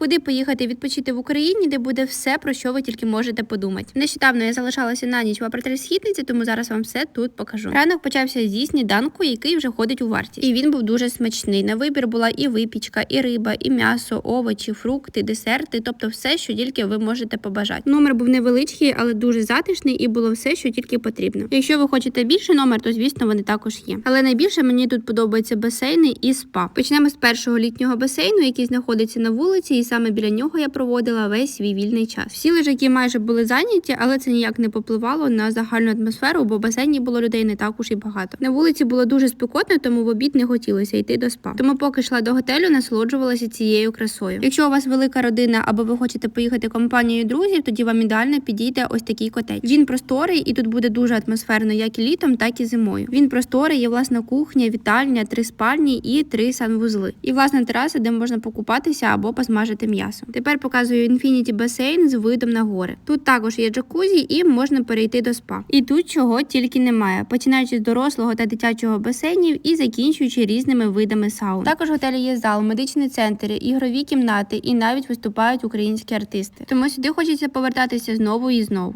куди поїхати відпочити в Україні, де буде все про що ви тільки можете подумати. Нещодавно я залишалася на ніч в апартель східниці, тому зараз вам все тут покажу. Ранок почався зі сніданку, який вже ходить у вартість, і він був дуже смачний. На вибір була і випічка, і риба, і м'ясо, овочі, фрукти, десерти, тобто все, що тільки ви можете побажати. Номер був невеличкий, але дуже затишний, і було все, що тільки потрібно. Якщо ви хочете більший номер, то звісно вони також є. Але найбільше мені тут подобаються басейни і спа. Почнемо з першого літнього басейну, який знаходиться на вулиці, і саме біля нього я проводила весь свій вільний час. Всі лежаки майже були зайняті, але це ніяк не попливало на загальну атмосферу, бо в басейні було людей не так уж і багато. На вулиці було дуже спекотно, тому в обід не хотілося йти до спа. Тому, поки йшла до готелю, насолоджувалася цією красою. Якщо у вас велика родина або ви хочете поїхати компанією друзів, тоді вам ідеально підійде ось такий котедж. Він просторий і тут буде дуже атмосферно, як і літом, так і зимою. Він просторий, є власна кухня, вітальня, три спальні і три санвузли. І власна тераса, де можна покупатися або посмажити м'ясо. Тепер показую інфініті басейн з видом на гори. Тут також є джакузі і можна перейти до спа. І тут чого тільки немає, починаючи з дорослого та дитячого басейнів і закінчуючи різними видами саун. Також в готелі є зал, медичний центр, ігрові кімнати і навіть виступають українські артисти. Тому сюди хочеться повертатися знову і знову.